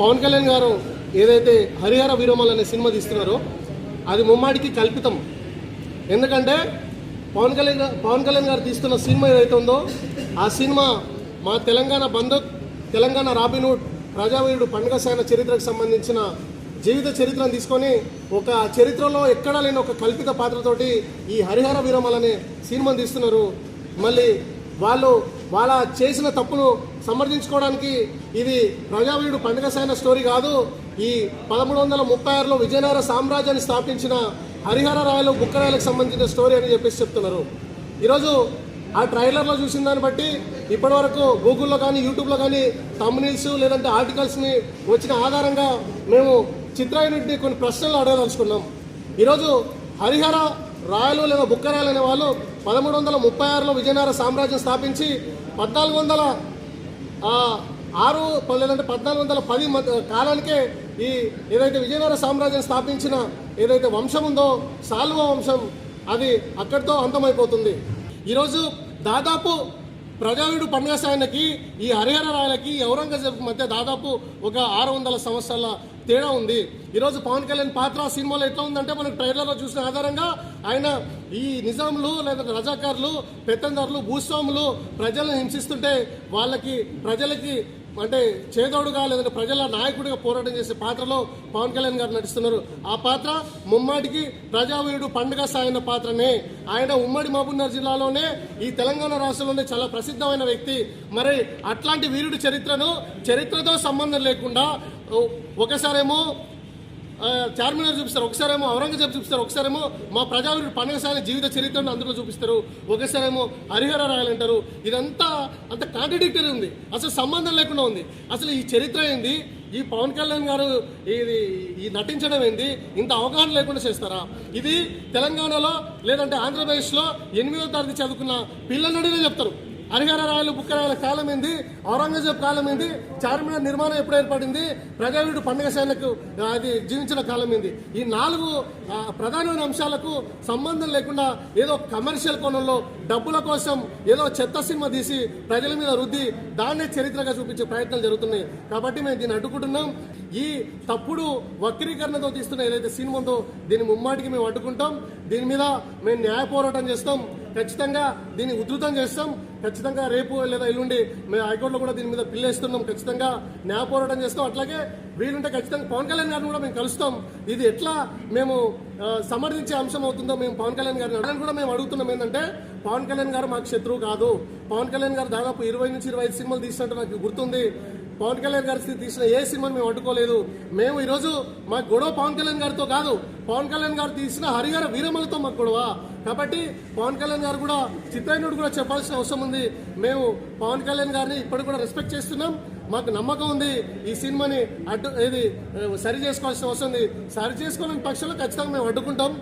పవన్ కళ్యాణ్ గారు ఏదైతే హరిహర వీరమల్ అనే సినిమా తీస్తున్నారో అది ముమ్మాడికి కల్పితం. ఎందుకంటే పవన్ కళ్యాణ్ పవన్ కళ్యాణ్ గారు తీస్తున్న సినిమా ఏదైతే ఉందో ఆ సినిమా మా తెలంగాణ బంధు తెలంగాణ రాబిన్హుడ్ ప్రజావీరుడు పండుగ సాయన చరిత్రకు సంబంధించిన జీవిత చరిత్రను తీసుకొని ఒక చరిత్రలో ఎక్కడా లేని ఒక కల్పిత పాత్రతోటి ఈ హరిహర వీరమల్ అనే సినిమాను తీస్తున్నారు. మళ్ళీ వాళ్ళు వాళ్ళ చేసిన తప్పును సమర్థించుకోవడానికి ఇది ప్రజావీయుడు పండుగ సైన స్టోరీ కాదు. ఈ పదమూడు వందల ముప్పై ఆరులో విజయనగర సామ్రాజ్యాన్ని స్థాపించిన హరిహర రాయలు బుక్కరాయలకు సంబంధించిన స్టోరీ అని చెప్పేసి చెప్తున్నారు. ఈరోజు ఆ ట్రైలర్లో చూసిన దాన్ని బట్టి ఇప్పటివరకు గూగుల్లో కానీ యూట్యూబ్లో కానీ తమ్నీల్స్ లేదంటే ఆర్టికల్స్ని వచ్చిన ఆధారంగా మేము చిత్రాయుడిని కొన్ని ప్రశ్నలు అడగదలుచుకున్నాం. ఈరోజు హరిహర రాయలు లేదా బుక్కరాయలు అనే వాళ్ళు పదమూడు వందల ముప్పై ఆరులో విజయనగర సామ్రాజ్యం స్థాపించి పద్నాలుగు వందల ఆరు లేదంటే పద్నాలుగు వందల పది మధ్య కాలానికే ఈ ఏదైతే విజయనగర సామ్రాజ్యం స్థాపించిన ఏదైతే వంశం ఉందో సాల్వ వంశం అది అక్కడితో అంతమైపోతుంది. ఈరోజు దాదాపు ప్రజావీడు పన్యాసాయనకి ఈ హరిహర రాయలకి ఔరంగజేబ్ మధ్య దాదాపు ఒక ఆరు వందల సంవత్సరాల తేడా ఉంది. ఈరోజు పవన్ కళ్యాణ్ పాత్ర సినిమాలో ఎట్లా ఉందంటే మనకు ట్రైలర్లో చూసిన ఆధారంగా ఆయన ఈ నిజాంలు లేదా రజాకారులు పెత్తందారులు భూస్వాములు ప్రజలను హింసిస్తుంటే వాళ్ళకి ప్రజలకి అంటే చేదోడుగా లేదంటే ప్రజల నాయకుడిగా పోరాటం చేసే పాత్రలో పవన్ కళ్యాణ్ గారు నటిస్తున్నారు. ఆ పాత్ర ముమ్మాటికి ప్రజావీరుడు పండుగ సాయన పాత్రనే. ఆయన ఉమ్మడి మహబూబ్నగర్ జిల్లాలోనే ఈ తెలంగాణ రాష్ట్రంలోనే చాలా ప్రసిద్ధమైన వ్యక్తి. మరి అట్లాంటి వీరుడి చరిత్రను చరిత్రతో సంబంధం లేకుండా ఒకసారేమో చార్మినార్ చూపిస్తారు. ఒకసారేమో ఔరంగజేబ్ చూపిస్తారు. ఒకసారేమో మా ప్రజావీరుడు పండుగ జీవిత చరిత్రను అందులో చూపిస్తారు. ఒకసారేమో హరిహర రాయలు అంటారు. ఇదంతా అంత కాంట్రడిక్టరీ ఉంది. అసలు సంబంధం లేకుండా ఉంది. అసలు ఈ చరిత్ర ఏంది? ఈ పవన్ కళ్యాణ్ గారు ఇది ఈ నటించడం ఏంది? ఇంత అవగాహన లేకుండా చేస్తారా? ఇది తెలంగాణలో లేదంటే ఆంధ్రప్రదేశ్లో ఎనిమిదో తరగతి చదువుకున్న పిల్లలడినే చెప్తారు. హరిహర రాయలు బుక్కరాయల కాలం ఏంది? ఔరంగజేబ్ కాలం ఏంది? చార్మినార్ నిర్మాణం ఎప్పుడు ఏర్పడింది? ప్రజావీడు పండుగ అది జీవించిన కాలం ఏంది? ఈ నాలుగు ప్రధానమైన అంశాలకు సంబంధం లేకుండా ఏదో కమర్షియల్ కోణంలో డబ్బుల కోసం ఏదో చెత్త సినిమా తీసి ప్రజల మీద రుద్ది దాన్నే చరిత్రగా చూపించే ప్రయత్నాలు జరుగుతున్నాయి. కాబట్టి మేము దీన్ని అడ్డుకుంటున్నాం. ఈ తప్పుడు వక్రీకరణతో తీస్తున్న ఏదైతే సినిమా ఉందో దీన్ని ముమ్మాటికి మేము అడ్డుకుంటాం. దీని మీద మేము న్యాయ పోరాటం చేస్తాం. ఖచ్చితంగా దీన్ని ఉధృతం చేస్తాం. ఖచ్చితంగా రేపు లేదా ఎల్లుండి మేము హైకోర్టులో కూడా దీని మీద పిల్లేస్తున్నాం ఖచ్చితంగా న్యాయ పోరాటం చేస్తాం. అట్లాగే వీలుంటే ఖచ్చితంగా పవన్ కళ్యాణ్ గారిని కూడా మేము కలుస్తాం. ఇది ఎట్లా మేము సమర్థించే అంశం అవుతుందో మేము పవన్ కళ్యాణ్ గారిని అడగని కూడా మేము అడుగుతున్నాం. ఏంటంటే పవన్ కళ్యాణ్ గారు మాకు శత్రువు కాదు. పవన్ కళ్యాణ్ గారు దాదాపు ఇరవై నుంచి ఇరవై ఐదు సినిమాలు తీసినట్టు నాకు గుర్తుంది. పవన్ కళ్యాణ్ గారి తీసిన ఏ సినిమాని మేము అడ్డుకోలేదు. మేము ఈరోజు మా గొడవ పవన్ కళ్యాణ్ గారితో కాదు. పవన్ కళ్యాణ్ గారు తీసిన హరిహర వీరమలతో మాకు గొడవ. కాబట్టి పవన్ కళ్యాణ్ గారు కూడా చిత్రాయనుడు కూడా చెప్పాల్సిన అవసరం ఉంది. మేము పవన్ కళ్యాణ్ గారిని ఇప్పటికి కూడా రెస్పెక్ట్ చేస్తున్నాం. మాకు నమ్మకం ఉంది. ఈ సినిమాని అడ్డు ఇది సరి చేసుకోవాల్సిన అవసరం ఉంది. సరి చేసుకోవాలని పక్షంలో ఖచ్చితంగా మేము అడ్డుకుంటాం.